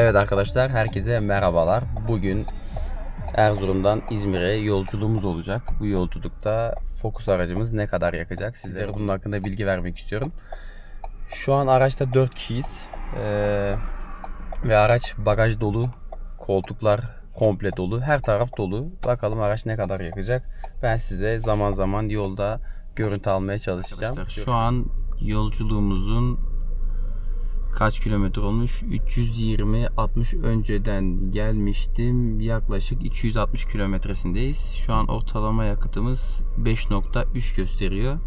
Evet arkadaşlar herkese merhabalar. Bugün Erzurum'dan İzmir'e yolculuğumuz olacak. Bu yolculukta Focus aracımız ne kadar yakacak? Sizlere bunun hakkında bilgi vermek istiyorum. Şu an araçta 4 kişiyiz. Ee, ve araç bagaj dolu. Koltuklar komple dolu. Her taraf dolu. Bakalım araç ne kadar yakacak. Ben size zaman zaman yolda görüntü almaya çalışacağım. Şu an yolculuğumuzun kaç kilometre olmuş? 320 60 önceden gelmiştim. Yaklaşık 260 kilometresindeyiz. Şu an ortalama yakıtımız 5.3 gösteriyor.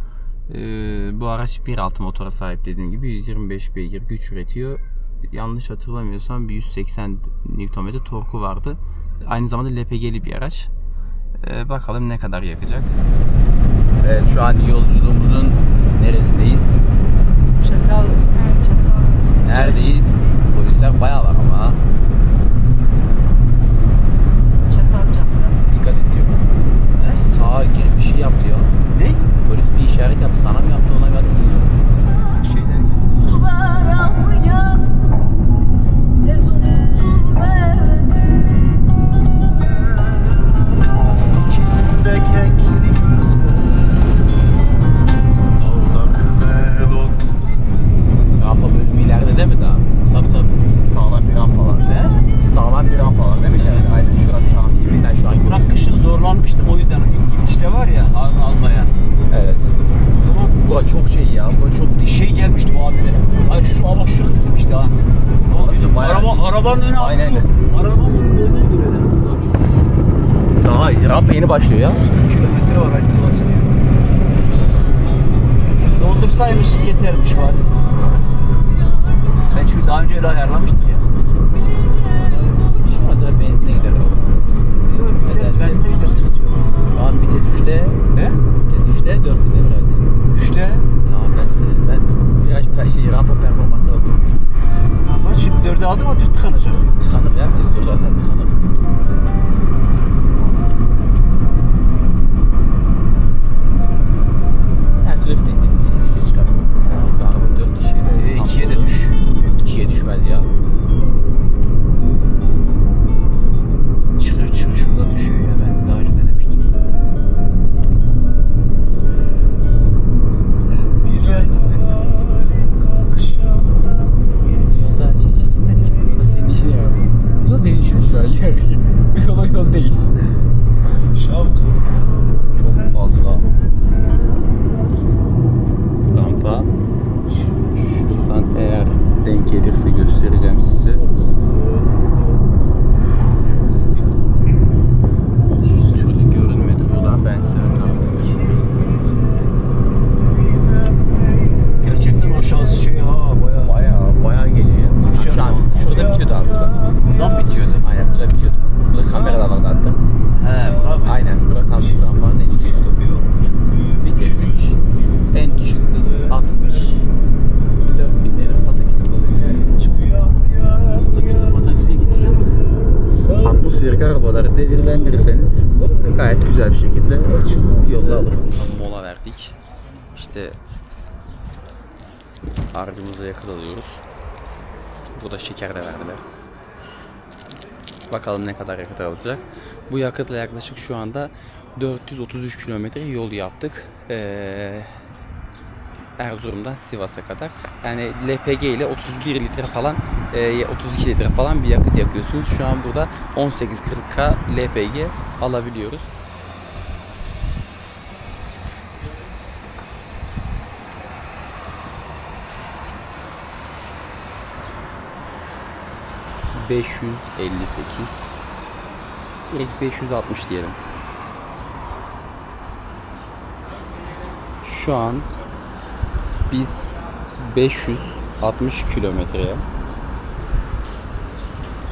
Ee, bu araç 1.6 motora sahip dediğim gibi 125 beygir güç üretiyor. Yanlış hatırlamıyorsam bir 180 Nm torku vardı. Aynı zamanda LPG'li bir araç. Ee, bakalım ne kadar yakacak. Evet şu an yolculuğumuzun neresindeyiz? Çakal, çatal. Neredeyiz? Polisler bayağı var ama. Çatalca'da. Dikkat et diyor. Sağa girip şey gelmişti o abine. Ay şu ama şu kısım işte ha. Bizim bayağı- araba, arabanın önü Aynen. aldı. Arabanın önü. Lan Çok çok. Daha iyi. Rampa yeni başlıyor ya. Kilometre var hadi Sivas'a diyor. Doldursaymış yetermiş Fatih. Ben çünkü daha önce öyle ayarlamıştık ya. Şu an zaten benzine gider. Yok gideriz Evet. benzinle gideriz sıkıntı yok. Şu an vites 3'te. Ne? Vites 3'te 4000 devre evet. Üçte. Viraj şey rampa performansına bakıyorum. Ama şimdi dörde aldım ama düz tıkanacak. Tıkanır ya vites 4 alsan tıkanır. Her türlü vites, vites 3'e çıkar. Çünkü araba 4 kişi. E, ikiye de düş. 2'ye düşmez ya. Yer. Bu yola yol değil. Şavkı Çok fazla rampa. Şuradan eğer denk gelirse göstereceğim size. Verdik. İşte harcımıza yakıt alıyoruz. Burada şeker de verdiler. Bakalım ne kadar yakıt alacak. Bu yakıtla yaklaşık şu anda 433 kilometre yol yaptık. Ee, Erzurum'dan Sivas'a kadar. Yani LPG ile 31 litre falan, e, 32 litre falan bir yakıt yakıyorsunuz. Şu an burada 18-40K LPG alabiliyoruz. ...558... ...direkt 560 diyelim. Şu an biz 560 kilometreye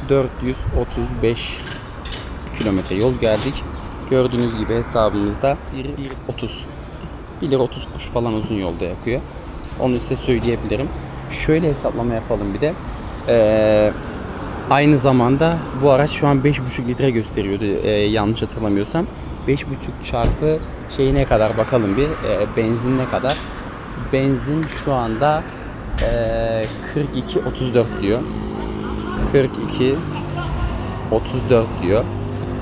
435 kilometre yol geldik. Gördüğünüz gibi hesabımızda 1.30 1 lira 30 kuruş falan uzun yolda yakıyor. Onu size söyleyebilirim. Şöyle hesaplama yapalım bir de. Ee, aynı zamanda bu araç şu an 5.5 litre gösteriyordu ee, yanlış hatırlamıyorsam. 5.5 çarpı şey ne kadar bakalım bir. Ee, benzin ne kadar? Benzin şu anda ee, 42.34 diyor. 42 34 diyor.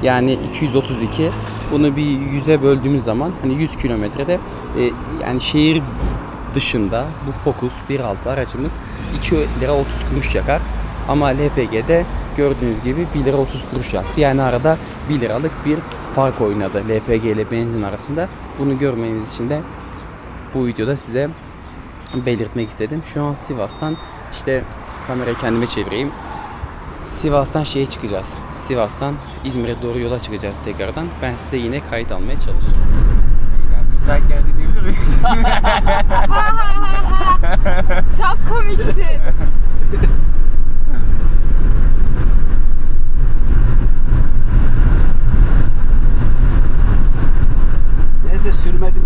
Yani 232. Bunu bir 100'e böldüğümüz zaman hani 100 kilometrede e, yani şehir dışında bu Focus 1.6 aracımız 2 lira 30 kuruş yakar. Ama LPG'de gördüğünüz gibi 1 lira 30 kuruş yaktı. Yani arada 1 liralık bir fark oynadı LPG ile benzin arasında. Bunu görmeniz için de bu videoda size belirtmek istedim. Şu an Sivas'tan işte kamerayı kendime çevireyim. Sivas'tan şeye çıkacağız. Sivas'tan İzmir'e doğru yola çıkacağız tekrardan. Ben size yine kayıt almaya çalışacağım. Müsait geldi diyebilir miyim? Çok komiksin.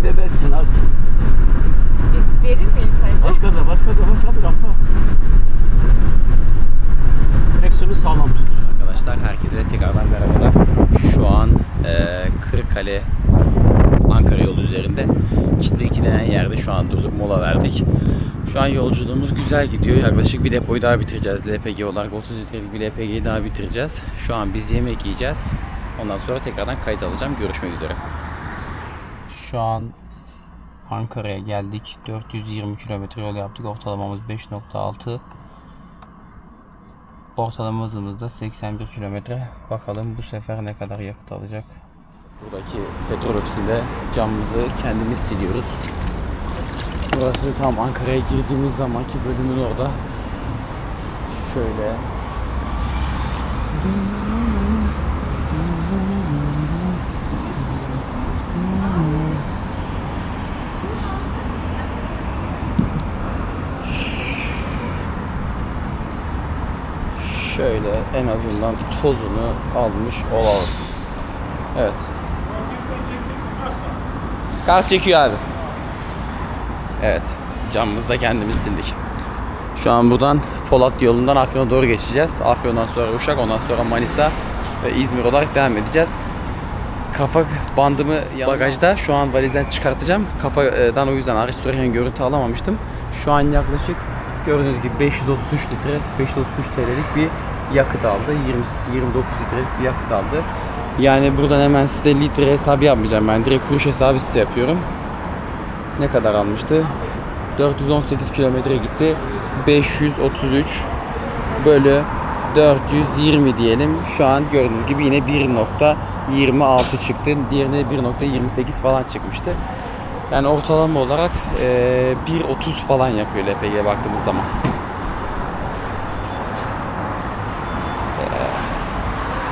bezsin artık. Bir verir miyim sayfa? Bas gaza bas gaza bas hadi rampa. Direksiyonu sağlam tut. Arkadaşlar herkese tekrardan merhabalar. Şu an e, Kırıkkale Ankara yolu üzerinde Çitlik denen yerde şu an durduk mola verdik. Şu an yolculuğumuz güzel gidiyor. Yaklaşık bir depoyu daha bitireceğiz. LPG olarak 30 litrelik bir LPG'yi daha bitireceğiz. Şu an biz yemek yiyeceğiz. Ondan sonra tekrardan kayıt alacağım. Görüşmek üzere. Şu an Ankara'ya geldik. 420 kilometre yol yaptık. Ortalamamız 5.6. Ortalama hızımız da 81 kilometre. Bakalım bu sefer ne kadar yakıt alacak. Buradaki petrol ofisinde camımızı kendimiz siliyoruz. Burası tam Ankara'ya girdiğimiz zamanki bölümün orada. Şöyle. Şöyle en azından tozunu almış olalım. Evet. Kar çekiyor abi. Evet. Camımızı da kendimiz sildik. Şu an buradan Polat yolundan Afyon'a doğru geçeceğiz. Afyon'dan sonra Uşak, ondan sonra Manisa ve İzmir olarak devam edeceğiz. Kafa bandımı bagajda şu an valizden çıkartacağım. Kafadan o yüzden araç sürerken görüntü alamamıştım. Şu an yaklaşık gördüğünüz gibi 533 litre, 533 TL'lik bir yakıt aldı. 20 29 litrelik bir yakıt aldı. Yani buradan hemen size litre hesabı yapmayacağım. Ben direkt kuruş hesabı size yapıyorum. Ne kadar almıştı? 418 kilometre gitti. 533 bölü 420 diyelim. Şu an gördüğünüz gibi yine 1.26 çıktı. Diğerine 1.28 falan çıkmıştı. Yani ortalama olarak eee 1.30 falan yakıyor LPG'ye baktığımız zaman.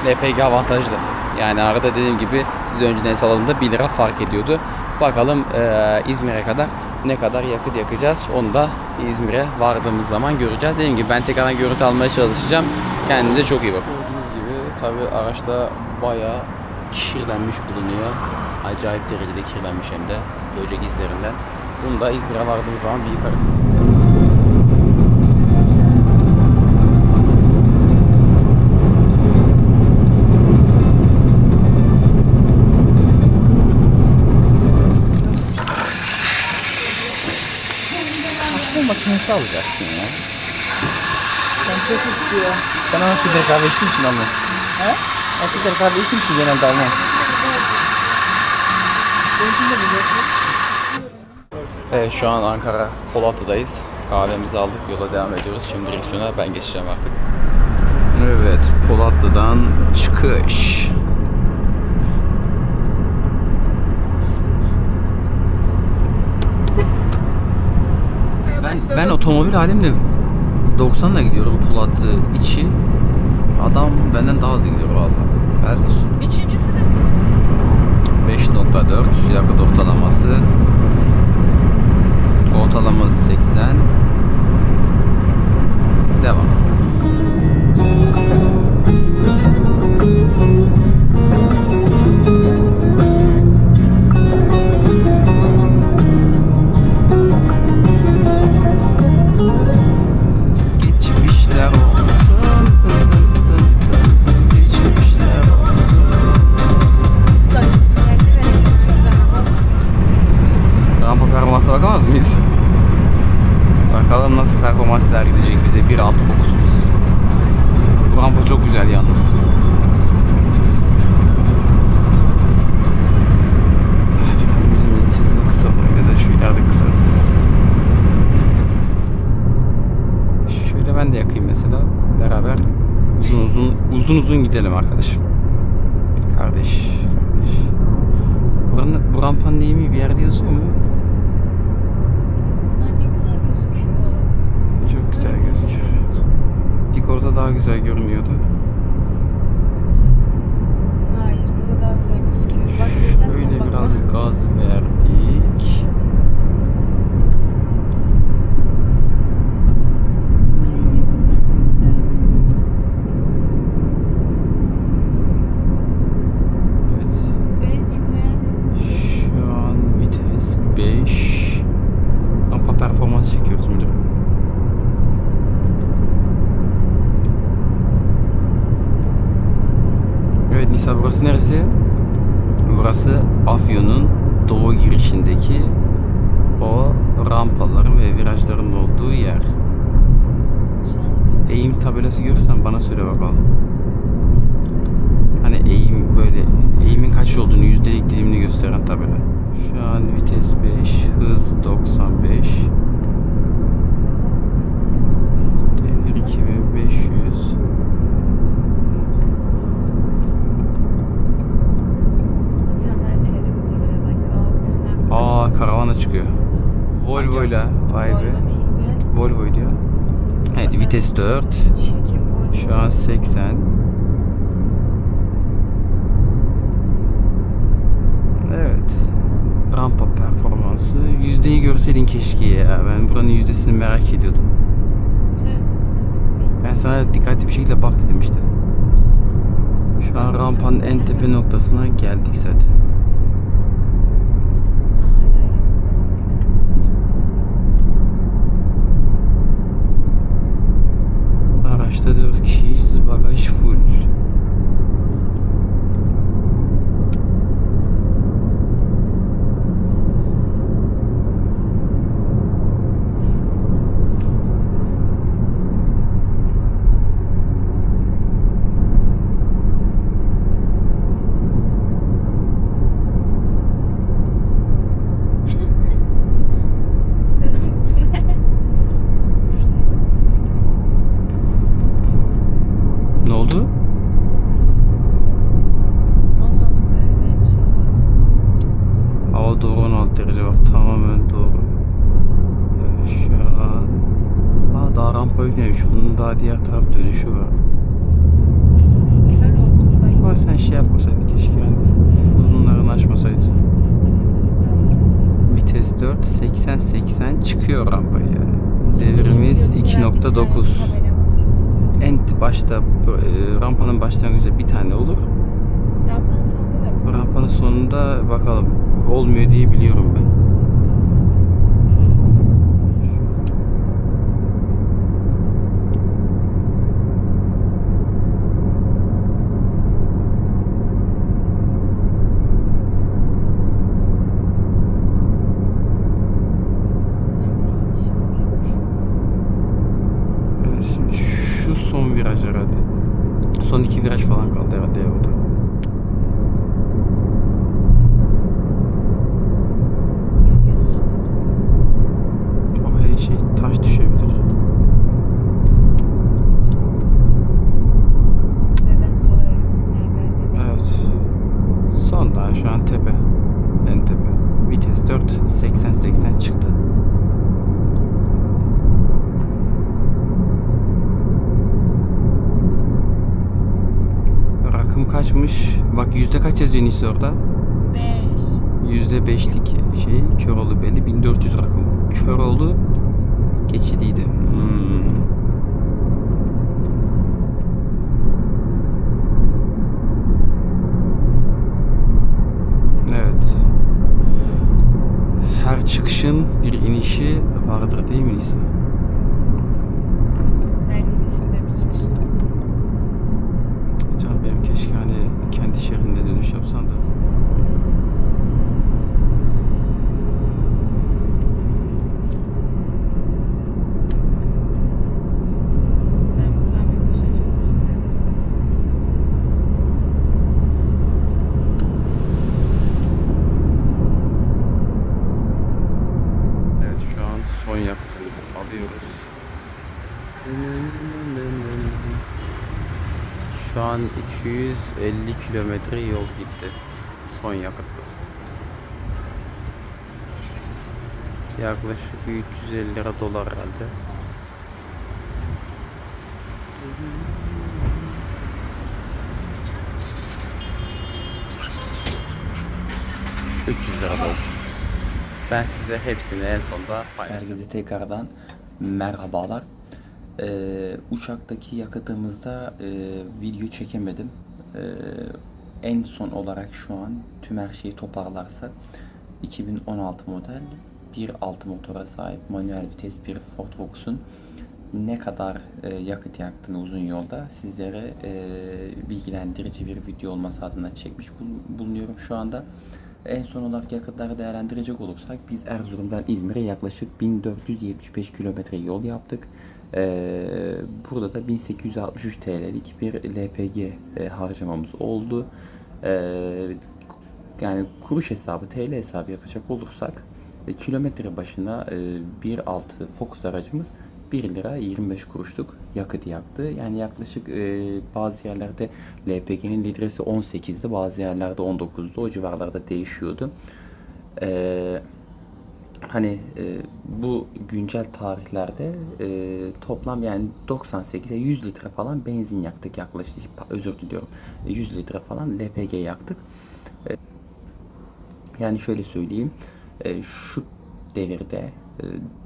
Eee, LPG avantajlı. Yani arada dediğim gibi size önceden hesapladığımda 1 lira fark ediyordu. Bakalım eee, İzmir'e kadar ne kadar yakıt yakacağız. Onu da İzmir'e vardığımız zaman göreceğiz. Dediğim gibi ben tekrardan görüntü almaya çalışacağım. Kendinize çok iyi bakın. Gördüğünüz gibi tabi araçta bayağı kirlenmiş bulunuyor. Acayip derecede kirlenmiş hem de böcek izlerinden. Bunu da İzmir'e vardığımız zaman bir yıkarız. Kahve makinesi alacaksın ya. Sen çok istiyor. Ben ama filtre kahve içtiğim için almam. He? Ben filtre kahve içtiğim için genelde almam. Evet şu an Ankara Polatlı'dayız. Kahvemizi aldık yola devam ediyoruz. Şimdi direksiyona ben geçeceğim artık. Evet Polatlı'dan çıkış. Ben, ben otomobil halimle 90'la gidiyorum Polatlı için. Adam benden daha hızlı gidiyor valla. Her. Üçüncüsü de 5.4 yakıt ortalaması. Ortalaması 80. gidelim arkadaşım. Kardeş, kardeş. Buranın, bu rampanın iyi mi bir yerde yazıyor mu? Yıldızlar ne güzel gözüküyor. Çok güzel gözüküyor. Dik orada daha güzel görünüyordu. Hayır burada daha güzel gözüküyor. Bak diyeceksen Şöyle bak. biraz gaz verdik. Ay yıldızlar çok güzel. Evet. Beş koyan yıldız. Şu an vites 5. Rampa performans çekiyoruz müdürüm. Evet Nisa burası neresi? Burası Afyon'un doğu girişindeki o rampaların ve virajların olduğu yer. Şu an için Eğim tabelası görürsen bana söyle bakalım. Hani eğim böyle eğimin kaç olduğunu yüzdelik dilimini gösteren tabela. Şu an vites 5, hız 95. Devir 2500. bir tane daha çıkacak o tabeladan. Aa karavana çıkıyor. Volvo ile vay be. Volvo değil mi? Volvo diyor. Evet vites 4. Çirkin. Şu an 80. Evet. Rampa performansı. Yüzdeyi görseydin keşke ya. Ben buranın yüzdesini merak ediyordum. Ben sana dikkatli bir şekilde bak dedim işte. Şu an rampanın en tepe noktasına geldik zaten. Aa, hala yıldızlar. Araçta 4 kişiyiz. Bagaj full. Ne oldu? 16 dereceymiş hava. Hava doğru 16 derece bak tamamen doğru. Ee, Şu an Aa, daha yüklemiş. Bunun daha diğer taraf dönüşü var. Kör oldum. Ama sen şey yapmasaydın keşke yani uzunlarını açmasaydın. Vites 4 80 80 çıkıyor rampaya. Devirimiz 2.9. En başta e, rampanın başlangıcında bir tane olur. Rampanın sonunda da. Rampanın sonunda bakalım olmuyor diye biliyorum ben. Bunların bir de inişi var. Evet, şimdi şu son viraj herhalde. Son iki viraj falan kaldı herhalde ya orada. Yok yüz sokudu. O her şey taş düşebilir. Neden sola. Evet. Son daha şu an tepe. En tepe. Vites 4 80 80 çıktı. Rakım kaçmış? Bak yüzde kaç yazıyor Nisi orada? 5. Yüzde beşlik şey Köroğlu belli 1400 rakım. Köroğlu geçidiydi. Hmm. Evet. Her çıkışın bir inişi vardır değil mi Nisa? Her inişinde bir çıkış vardır. Canım benim keşke hani kendi şehrinde dönüş yapsam da. Ben bu kahve koşan çok tırsmaya başladım. Evet şu an son yakıtımızı alıyoruz. Şu an 250 kilometre yol gitti. Son yakıtla. Yaklaşık bir 350 lira dolar herhalde. ...300 lira doldu. Ben size hepsini en sonda paylaşacağım. Herkese tekrardan merhabalar. Ee, uçaktaki yakıtımızda e, video çekemedim. Ee, en son olarak şu an tüm her şeyi toparlarsak 2016 model 1.6 motora sahip manuel vites bir Ford Focus'un ne kadar e, yakıt yaktığını uzun yolda sizlere e, bilgilendirici bir video olması adına çekmiş bul- bulunuyorum şu anda. En son olarak yakıtları değerlendirecek olursak biz Erzurum'dan İzmir'e yaklaşık 1475 kilometre yol yaptık. Ee, burada da 1863 TL'lik bir LPG e, harcamamız oldu. Ee, yani kuruş hesabı, TL hesabı yapacak olursak e, kilometre başına e, 1.6 Focus aracımız 1 lira 25 kuruşluk yakıt yaktı. Yani yaklaşık e, bazı yerlerde LPG'nin litresi 18'di, bazı yerlerde 19'du. O civarlarda değişiyordu. Eee hani e, bu güncel tarihlerde e, toplam yani 98'e 100 litre falan benzin yaktık yaklaşık. Özür diliyorum. 100 litre falan LPG yaktık. E, yani şöyle söyleyeyim. E, şu devirde e,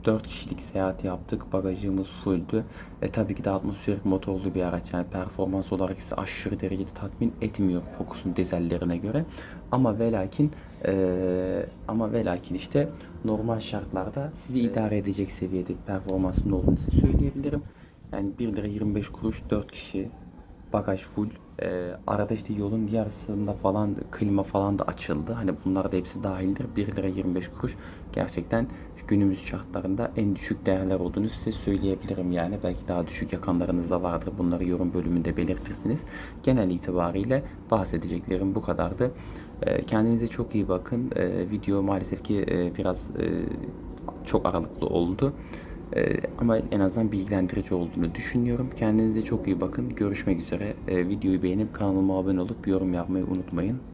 4 kişilik seyahat yaptık bagajımız fulldü. E, tabii ki de atmosferik motorlu bir araç yani performans olarak sizi aşırı derecede tatmin etmiyor Focus'un dizellerine göre. Ama ve lakin e, ama ve lakin işte normal şartlarda sizi idare edecek seviyede bir performansın olduğunu size söyleyebilirim. Yani 1 lira 25 kuruş 4 kişi bagaj full. Ee, arada işte yolun yarısında falan klima falan da açıldı. Hani bunlar da hepsi dahildir. 1 lira 25 kuruş. Gerçekten günümüz şartlarında en düşük değerler olduğunu size söyleyebilirim yani. Belki daha düşük yakanlarınız da vardır. Bunları yorum bölümünde belirtirsiniz. Genel itibariyle bahsedeceklerim bu kadardı. Ee, kendinize çok iyi bakın. Ee, video maalesef ki e, biraz e, çok aralıklı oldu. Ee, ama en azından bilgilendirici olduğunu düşünüyorum. Kendinize çok iyi bakın. Görüşmek üzere. Ee, videoyu beğenip kanalıma abone olup yorum yapmayı unutmayın.